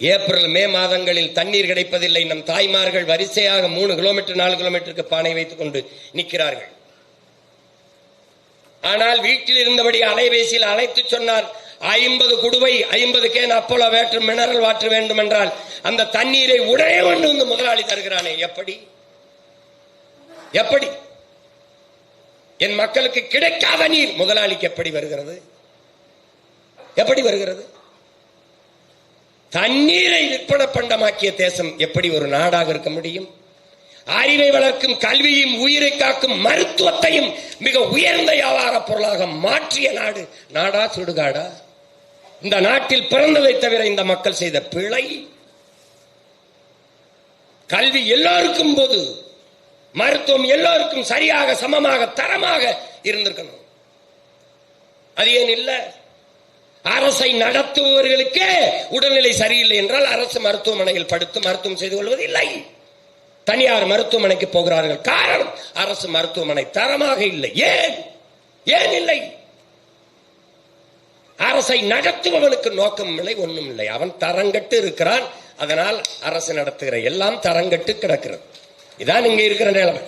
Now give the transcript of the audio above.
April May மாதங்களில் தண்ணீர் கிடைப்பதில்லை. நம் தாய்மார்கள் வரிசையாக மூணு கிலோமீட்டர் நாலு கிலோமீட்டருக்கு பானை வைத்துக் கொண்டு நிற்கிறார்கள். ஆனால் வீட்டில் இருந்தபடி அலைபேசியில் அழைத்து சொன்னார் ஐம்பது குடுவை ஐம்பது கேன் அப்போலோ வேற்று மினரல் வாற்ற வேண்டும் என்றால் அந்த தண்ணீரை உடனே கொண்டு வந்து முதலாளி தருகிறானே. எப்படி? எப்படி? என் மக்களுக்கு கிடைக்காத நீர் முதலாளிக்கு எப்படி வருகிறது? எப்படி வருகிறது? தண்ணீரை விற்பன பண்டமாக்கிய தேசம் எப்படி ஒரு நாடாக இருக்க முடியும்? அறிவை வளர்க்கும் கல்வியும் உயிரை காக்கும் மருத்துவத்தையும் மிக உயர்ந்த வியாபார பொருளாக மாற்றிய நாடு நாடா சுடுகாடா? இந்த நாட்டில் பிறந்ததை தவிர இந்த மக்கள் செய்த பிழை? கல்வி எல்லோருக்கும் போது மருத்துவம் எல்லோருக்கும் சரியாக சமமாக தரமாக இருந்திருக்கணும். அது ஏன் இல்லை? அரசை நடத்துபவர்களுக்கு உடல்நிலை சரியில்லை என்றால் அரசு மருத்துவமனையில் படுத்து மருத்துவம் செய்து கொள்வது இல்லை தனியார் மருத்துவமனைக்கு போகிறார்கள். காரணம் அரசு மருத்துவமனை தரமாக இல்லை. ஏன்? ஏன் இல்லை? அரசை நடத்துபவனுக்கு நோக்கம் இல்லை ஒன்றும் இல்லை அவன் தரங்கட்டு இருக்கிறான். அதனால் அரசு நடத்துகிற எல்லாம் தரங்கட்டு கிடக்கிறது. இதான் இங்க இருக்கிற நிலைமை.